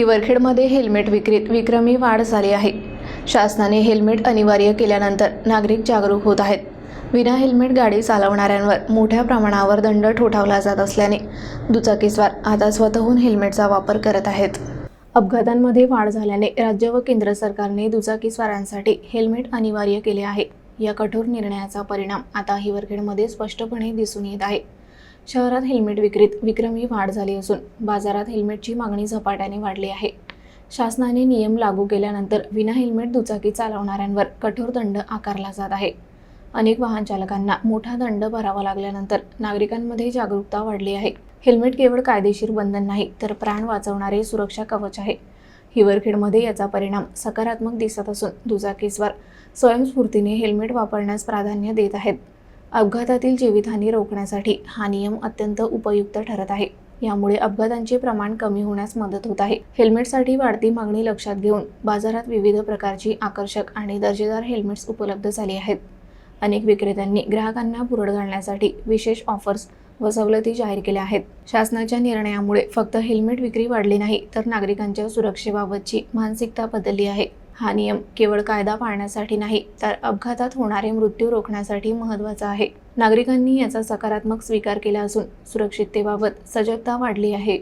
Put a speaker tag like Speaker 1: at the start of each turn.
Speaker 1: हिवरखेडमध्ये helmet विक्रीत विक्रमी वाढ झाली आहे. शासनाने हेल्मेट अनिवार्य केल्यानंतर नागरिक जागरूक होत आहेत. विना हेल्मेट गाडी चालवणाऱ्यांवर मोठ्या प्रमाणावर दंड ठोठावला जात असल्याने दुचाकीस्वार आता स्वतःहून हेल्मेटचा वापर करत आहेत. अपघातांमध्ये वाढ झाल्याने राज्य व केंद्र सरकारने दुचाकीस्वारांसाठी हेल्मेट अनिवार्य केले आहे. या कठोर निर्णयाचा परिणाम आता हिवरखेडमध्ये स्पष्टपणे दिसून येत आहे. शहरात हेल्मेट विक्रीत विक्रमी वाढ झाली असून बाजारात हेल्मेटची मागणी झपाट्याने वाढली आहे. शासनाने नियम लागू केल्यानंतर विना हेल्मेट दुचाकी चालवणाऱ्यांवर कठोर दंड आकारला जात आहे. अनेक वाहन चालकांना मोठा दंड भरावा लागल्यानंतर नागरिकांमध्ये जागरूकता वाढली आहे. हेल्मेट केवळ कायदेशीर बंधन नाही तर प्राण वाचवणारे सुरक्षा कवच आहे. हिवरखेडमध्ये याचा परिणाम सकारात्मक दिसत असून दुचाकीस्वार स्वयंस्फूर्तीने हेल्मेट वापरण्यास प्राधान्य देत आहेत. अपघातातील जीवितहानी रोखण्यासाठी हा नियम अत्यंत उपयुक्त ठरत आहे. यामुळे अपघातांचे प्रमाण कमी होण्यास मदत होत आहे. हेल्मेटसाठी वाढती मागणी लक्षात घेऊन बाजारात विविध प्रकारची आकर्षक आणि दर्जेदार हेल्मेट्स उपलब्ध झाली आहेत. अनेक विक्रेत्यांनी ग्राहकांना पुरड घालण्यासाठी विशेष ऑफर्स व सवलती जाहीर केल्या आहेत. शासनाच्या निर्णयामुळे फक्त हेल्मेट विक्री वाढली नाही तर नागरिकांच्या सुरक्षेबाबतची मानसिकता बदलली आहे. हा नियम केवळ कायदा पाळण्यासाठी नाही तर अपघातात होणारे मृत्यू रोखण्यासाठी महत्त्वाचा आहे. नागरिकांनी याचा सकारात्मक स्वीकार केला असून सुरक्षिततेबाबत सजगता वाढली आहे.